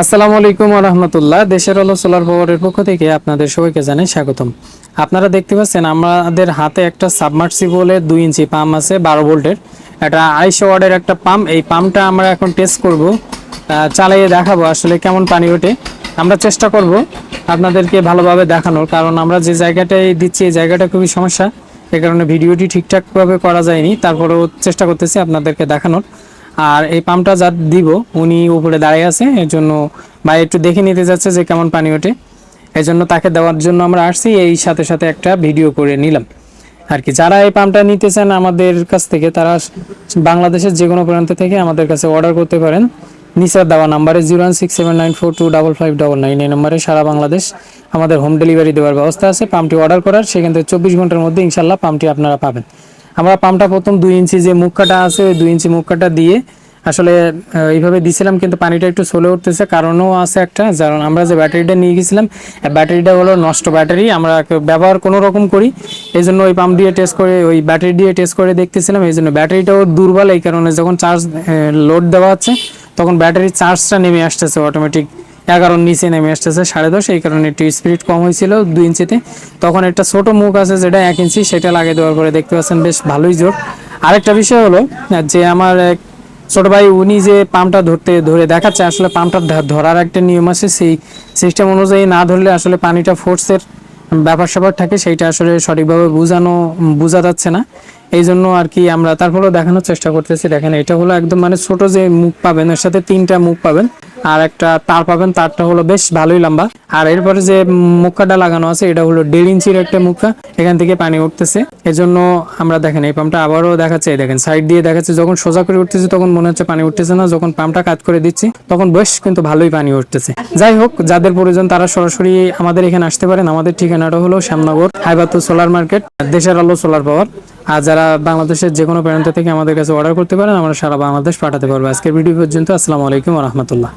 আসসালামু আলাইকুম রহমতুল্লাহ দেশের আলো সোলার পাওয়ারের পক্ষ থেকে আপনাদের সবাইকে জানাই স্বাগতম। আপনারা দেখতে পাচ্ছেন, আমাদের হাতে একটা সাবমার্সিবলের দুই ইঞ্চি পাম্প আছে, বারো ভোল্টের। এটা আড়াইশো ওয়ার্ডের একটা পাম্প। এই পাম্পটা আমরা এখন টেস্ট করব চালিয়ে দেখাবো আসলে কেমন পানি ওঠে। আমরা চেষ্টা করব আপনাদেরকে ভালোভাবে দেখানোর, কারণ আমরা যে জায়গাটায় দিচ্ছি, এই জায়গাটা খুবই সমস্যা। এই কারণে ভিডিওটি ঠিকঠাকভাবে করা যায়নি, তারপরেও চেষ্টা করতেছি আপনাদেরকে দেখানোর। আর এই পাম্পটা যা দিব, উনি উপরে দাঁড়িয়ে আছে, এর জন্য ভাই একটু দেখে নিতে যাচ্ছে যে কেমন পানি ওঠে। এই জন্য তাকে দেওয়ার জন্য আমরা আসছি, এই সাথে সাথে একটা ভিডিও করে নিলাম। আর কি, যারা এই পাম্পটা নিতে চান আমাদের কাছ থেকে, তারা বাংলাদেশের যে কোনো প্রান্ত থেকে আমাদের কাছে অর্ডার করতে পারেন। নিচার দেওয়া নাম্বারে zero one six seven nine four two double five double nine এই নম্বরে সারা বাংলাদেশ আমাদের হোম ডেলিভারি দেওয়ার ব্যবস্থা আছে। পাম্পটি অর্ডার করার, সেখান থেকে চব্বিশ ঘণ্টার মধ্যে ইনশাল্লাহ পাম্পটি আপনারা পাবেন। আমরা পাম্পটা প্রথম দুই ইঞ্চি যে মুখ কাটা আছে, ওই দুই ইঞ্চি মুখ কাটা দিয়ে আসলে এইভাবে দিছিলাম, কিন্তু পানিটা একটু চলে উঠতেছে। কারণও আছে একটা কারণ আমরা যে ব্যাটারিটা নিয়ে গেছিলাম ব্যাটারিটা হলো নষ্ট ব্যাটারি। আমরা ব্যবহার কোনো রকম করি, এই জন্য ওই পাম্প দিয়ে টেস্ট করে, ওই ব্যাটারি দিয়ে টেস্ট করে দেখতেছিলাম, এই জন্য ব্যাটারিটাও দুর্বল। এই কারণে যখন চার্জ লোড দেওয়া হচ্ছে, তখন ব্যাটারির চার্জটা নেমে আসতেছে অটোমেটিক এগারোর নিচে নেমে আসতেছে সাড়ে দশ, এই কারণে একটু স্পিড কম হয়েছিল দুই ইঞ্চিতে তখন একটা ছোট মুখ আছে যেটা এক ইঞ্চি সেটা লাগিয়ে দেওয়ার পরে দেখতে পাচ্ছেন বেশ ভালোই জোর। আরেকটা বিষয় হলো, যে আমার এক ছোট ভাই, উনি যে পাম্পটা ধরতে, ধরে দেখাচ্ছে, আসলে পাম্পটা ধরার একটা নিয়ম আছে, সেই সিস্টেম অনুযায়ী না ধরলে আসলে পানিটা ফোর্সের ব্যাপার স্যাপার থাকে, সেইটা আসলে সঠিকভাবে বোঝানো, বোঝা যাচ্ছে না। এই জন্য আর কি আমরা তারপরেও দেখানোর চেষ্টা করতেছি। দেখেন, এটা হলো একদম মানে ছোট যে মুখ পাবেন, এর সাথে তিনটা মুখ পাবেন। আর একটা তার পাবেন, তারটা হলো বেশ ভালোই লম্বা। আর এরপরে যে মুখাটা লাগানো আছে, এটা হলো দেড় ইঞ্চির একটা মুখা এখান থেকে পানি উঠতেছে। এজন্য আমরা দেখেন, এই পাম্পটা আবারও দেখাচ্ছে দেখেন সাইড দিয়ে দেখাচ্ছে, যখন সোজা করে উঠতেছে, তখন মনে হচ্ছে পানি উঠতেছে না। যখন পাম্পটা কাজ করে দিচ্ছি, তখন বেশ কিন্তু ভালোই পানি উঠতেছে। যাই হোক, যাদের প্রয়োজন তারা সরাসরি আমাদের এখানে আসতে পারেন। আমাদের ঠিকানাটা হলো শ্যামনগর, হাইবাতু সোলার মার্কেট, দেশের আলো সোলার পাওয়ার। আর যারা বাংলাদেশের যে কোনো প্রান্ত থেকে আমাদের কাছে অর্ডার করতে পারেন, আমরা সারা বাংলাদেশ পাঠাতে পারব। আজকের ভিডিও পর্যন্ত, আসসালামু আলাইকুম রহমতুল্লাহ।